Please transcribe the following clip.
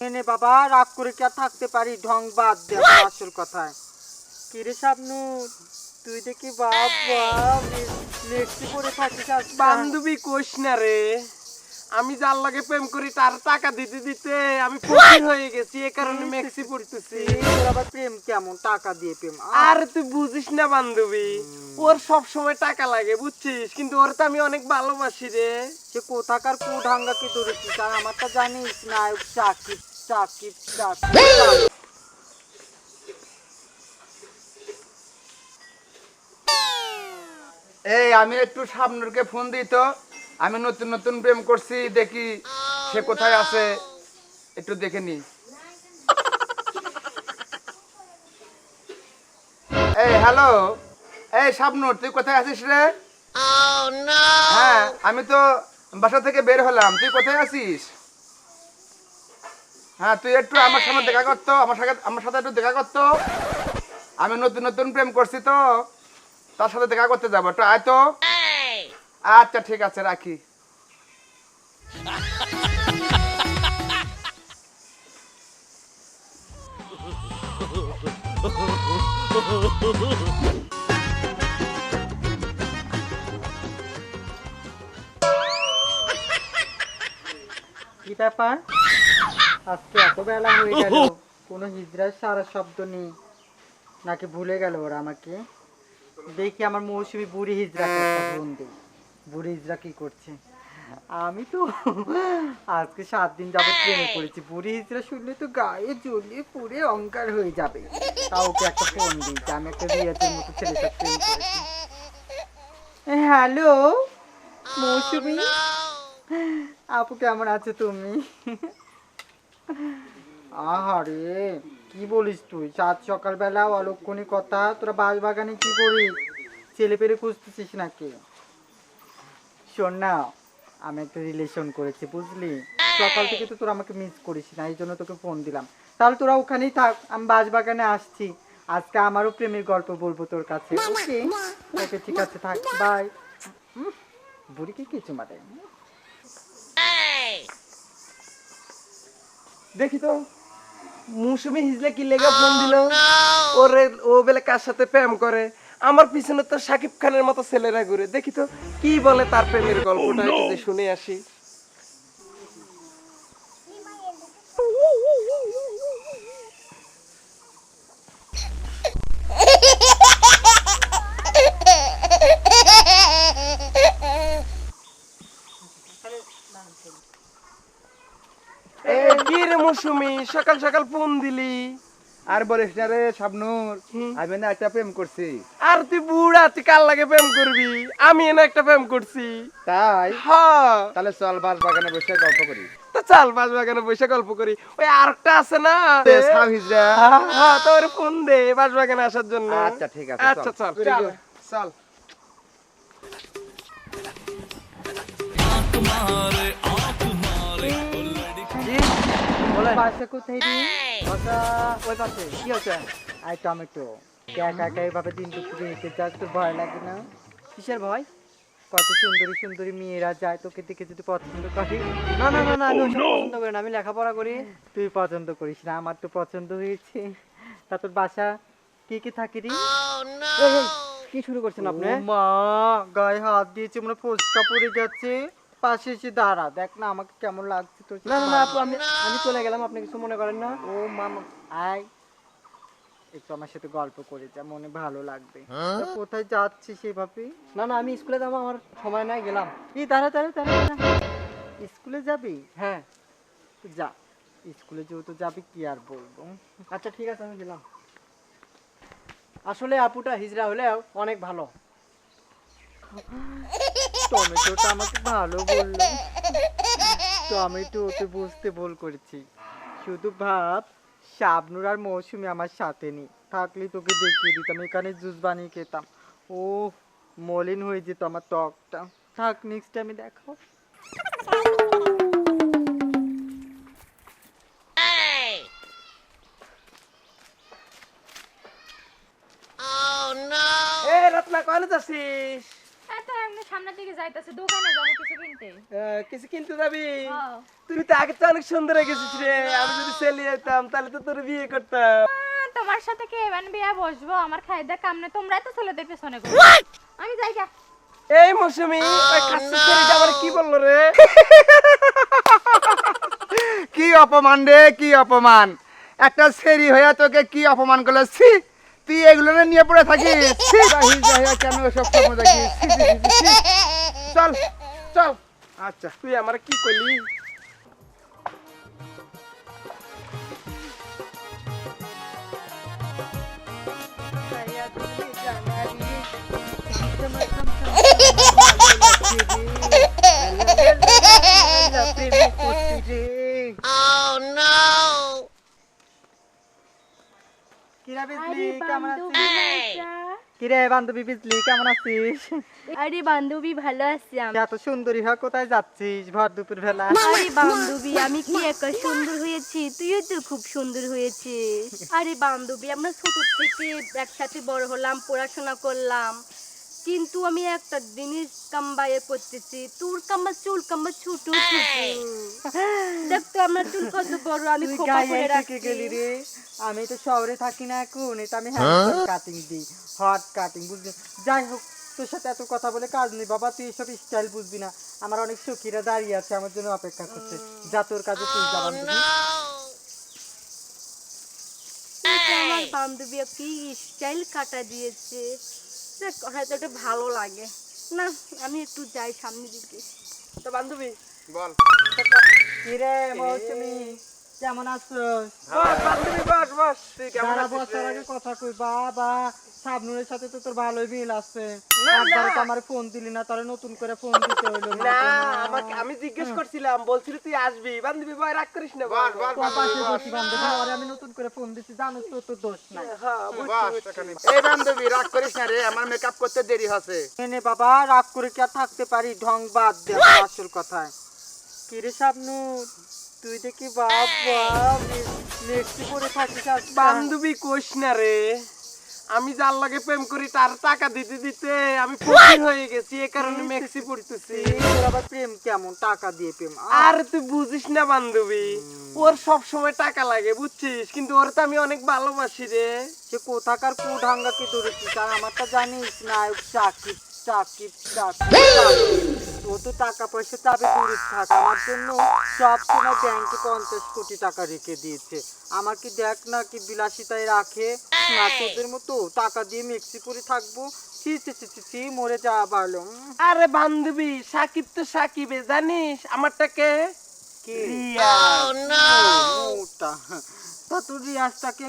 এনে বাবা রাগ করে কি আর থাকতে পারি? ঢং বাদ দে আসল কথায়। কিরে সাবনু তুই দেখি বাবা লেখছি করে থাকিস বান্ধবী কোষ না রে। আমি যার লাগে প্রেম করি তার টাকা দিতে দিতে আমি ফকির হয়ে গেছি এ কারণে মেক্সি পড়তেছি আবার প্রেম কেমন? টাকা দিয়ে প্রেম আর তুই বুঝিস না বান্ধবী ওর সব সময় টাকা লাগে বুঝছিস? কিন্তু ওর তো আমি অনেক ভালোবাসি রে। সে কোথাকার কুঢাঙ্গা কি ধরেছিস আর আমারটা জানিস নায়ক সাকিব সাকিব সাকিব এই আমি একটু শাবনুরকে ফোন দিই তো। আমি নতুন নতুন প্রেম করছি দেখি সে কোথায় আছে। একটু দেখে নি। এই হ্যালো। এই শাবনুর তুই কোথায় আছিস রে? হ্যাঁ আমি তো বাসা থেকে বের হলাম। তুই কোথায় আছিস? হ্যাঁ তুই একটু আমার সামনে দেখা করতো আমার সাথে আমার সাথে একটু দেখা করতো আমি নতুন নতুন প্রেম করছি তো। তার সাথে দেখা করতে যাব। একটু আয় তো। আচ্ছা ঠিক আছে, রাখি। কি ব্যাপার? আজকে এত বেলা হয়ে গেল কোনো হিজড়ার সারা শব্দ নেই। নাকি ভুলে গেল ওরা আমাকে? দেখি আমার মৌসুমি বুড়ি হিজড়া ফোন দিই বুড়ি হিজড়া কি করছে? আমি তো আজকে সাত দিন যাবত প্রেমে পড়েছি। বুড়ি হিজড়া শুনলে তো গায়ে জ্বলিয়ে পুড়ে অঙ্কার হয়ে যাবে। তাও ওকে একটা ফোন দিই যে আমি একটা রিয়াজের মতো সাথে করেছি হ্যালো? মৌসুমি? আপু কেমন আছো তুমি? আহারে কি বলিস তুই? সাত সকালবেলা অলক্ষণী কথা তোরা বাস বাগানে কি করিস? ছেলে পেলে খুঁজতেছিস নাকি? শোন না আমি একটা রিলেশন করেছি বুঝলি? সকাল থেকে তো তোরা আমাকে মিস করিস না এই জন্য তোকে ফোন দিলাম। তাহলে তোরা ওখানেই থাক আমি বাস বাগানে আসছি। আজকে আমারও প্রেমের গল্প বলব তোর কাছে ওকে? ওকে ঠিক আছে থাক বাই বুড়িকে কিছু মারে দেখি তো। মৌসুমি হিজলে কি লেগে ফোন দিল? ওরে ও বেলে কার সাথে প্রেম করে? আমার পিছনে তো সাকিব খানের মতো ছেলেরা ঘুরে। দেখি তো কি বলে তার প্রেমের গল্পটা একটু শুনে আসি এ, মৌসুমি সকাল সকাল ফোন দিলি। আর বলিস না রে শাবনুর আমি না একটা প্রেম করছি। আর তুই বুড়া তুই কার লাগে প্রেম করবি? আমি এনে একটা প্রেম করছি। তাই? হ্যাঁ তাহলে চল বাস বাগানে বসে গল্প করি। তো চাল বাস বাগানে বসে গল্প করি। ওই আরেকটা আছে না? হ্যাঁ, হ্যাঁ তোর ফোন দে বাস বাগানে আসার জন্য। আচ্ছা ঠিক আছে আচ্ছা চল চল। চল। চল পাশে কোথায় রে? বাসা ওই পাশে। কি হচ্ছে আই টমেটো একা একা এইভাবে দিন দুপুরে হেঁটে যাস তোর ভয় লাগে না? কিসের ভয়? কত সুন্দরী সুন্দরী মেয়েরা যায় তোকে দেখে যদি পছন্দ করে। না না না না আমি পছন্দ করি না। আমি লেখাপড়া করি। তুই পছন্দ করিস না। আমার তো পছন্দ হয়েছে। তা তোর বাসা কি কি থাকে রে? কি শুরু করছেন আপনি? মা গায়ে হাত দিয়েছে মনে ফোসকা পড়ে যাচ্ছে। পাশে এসে দাঁড়া দেখ না আমাকে কেমন লাগছে তোর না না না আপু আমি আমি চলে গেলাম আপনি কিছু মনে করেন না। ও মামা আয়। একটু আমার সাথে গল্প করে যা মনে ভালো লাগবে। কোথায় যাচ্ছিস সেভাবে না না আমি স্কুলে যাব আমার সময় নাই গেলাম। এই দাঁড়া দাঁড়া দাঁড়া দাঁড়া। স্কুলে যাবি? হ্যাঁ। যা স্কুলে যেহেতু যাবি কি আর বলব? আচ্ছা ঠিক আছে আমি গেলাম। আসলে আপুটা হিজড়া হলে অনেক ভালো। টমেটোটা আমাকে ভালো বলল। টমেটো ওতে বুঝতে ভুল করেছি। শুধু ভাব শাবনুর আর মৌসুমি আমার সাথে নেই। থাকলে তোকে দেখিয়ে দিতাম এখানে জুস বানিয়ে খেতাম। ও মলিন হয়ে যেত আমার ত্বকটা। থাক নেক্সট টাইমে দেখো এ রত্না কলেজ আছিস এত এমনি সামনের দিকে যাইতেছে দোকানে যাব কিছু কিনতে। কিছু কিনতে যাবি? হ্যাঁ। তুই তো আগে তো অনেক সুন্দর গেছিস রে। আমি যদি চলে যেতাম তাহলে তো তোর বিয়ে করতাম। তোমার সাথে কে এবার বিয়া বসবো? আমার খাইদা কামনে তোমরাই তো ছেলেদের পেছনে ঘুরো। আমি যাই গা। এই মৌসুমি ওই খাসির ছেলেটা আমার কি বলল রে? কি অপমান রে কি অপমান? একটা সেরি হয়ে তোকে কি অপমান করল? ছি! তুই এগুলো নিয়ে পড়ে থাকিস কেন সব স্বপ্ন দেখিস। চল চল। আচ্ছা তুই আমার কি করলি কিরা বিজলি কেমন আছিস? কিরে বান্ধবী বিজলি কেমন আছিস? আরে বান্ধবী ভালো আছি আমি এত সুন্দরী হয় কোথায় যাচ্ছিস ভর দুপুর বেলা? আরে বান্ধবী আমি কি একা সুন্দর হয়েছি? তুইও তো খুব সুন্দর হয়েছিস। আরে বান্ধবী আমরা ছোট থেকে একসাথে বড় হলাম পড়াশোনা করলাম। কিন্তু আমি একটা জিনিস কাম্বায়ে করতেছি তোর কাম্বা চুল কাম্বা ছোট দেখ তো আমার চুল কত বড় আমি খোপা করে রাখছি। গেলি রে? আমি তো শহরে থাকি না এখন এটা আমি হ্যান্ড কাটিং দিই হট কাটিং বুঝলি? যাই হোক তোর সাথে এত কথা বলে কাজ নেই। বাবা তুই এসব স্টাইল বুঝবি না। আমার অনেক সখীরা দাঁড়িয়ে আছে আমার জন্য অপেক্ষা করছে। যা তোর কাজে তুই যা বান্ধবী আমার বান্ধবী কি স্টাইল কাটা দিয়েছে? হয়তো এটা ভালো লাগে। না আমি একটু যাই সামনের দিকে। তো বান্ধবী বল। কিরে মৌসুমি কেমন আছো? বস বান্ধবী বস বস। তুই কেমন বছর আগে কথা কই বাবা শাবনুরের সাথে তো তোর ভালোই মিল আছে। না, তো আমার ফোন দিলি না নতুন করে ফোন দিতে হইল না আমাকে আমি জিজ্ঞেস করছিলাম বলছিলি তুই আসবি। বান্ধবী ভাই রাগ করিস না বস বস। তোর পাশে বসি। বান্ধবী আরে আমি নতুন করে ফোন দিছি জানো তো তোর দোষ নাই। হ্যাঁ এই বান্ধবী রাগ করিস না রে আমার মেকআপ করতে দেরি হচ্ছে। এনে বাবা রাগ করে কি আর থাকতে পারি? ঢং বাদ দে আসল কথায়। কিরে শাবনুর? তুই দেখি বাবা লেখছি পরে থাকিস। বান্ধবী কোষ না রে। আমি যার লাগে প্রেম করি তার টাকা দিতে দিতে আমি ফকির হয়ে গেছি এ কারণে মেক্সি পড়তেছি। আবার প্রেম কেমন? টাকা দিয়ে প্রেম। আর তুই বুঝিস না বান্ধবী ওর সব সময় টাকা লাগে বুঝছিস? কিন্তু ওর তো আমি অনেক ভালোবাসি রে। সে কোথাকার কি ধরেছিস? আর আমারটা জানিস না চাকিব চাকিব চাকিব ও তো টাকা পয়সা চাবে দূরে থাক আমার জন্য সব সময় ব্যাংকে পঞ্চাশ কোটি টাকা রেখে দিয়েছে। আমার কি দেখ না কি বিলাসিতায় রাখে? না তোদের মতো টাকা দিয়ে মেক্সিপুরে থাকব? ছি ছি ছি ছি ছি মরে যাওয়া ভালো আরে বান্ধবী সাকিব তো সাকিবে জানিস? আমারটাকে কি? রিয়া মোটা তা তুই রিয়াজটাকে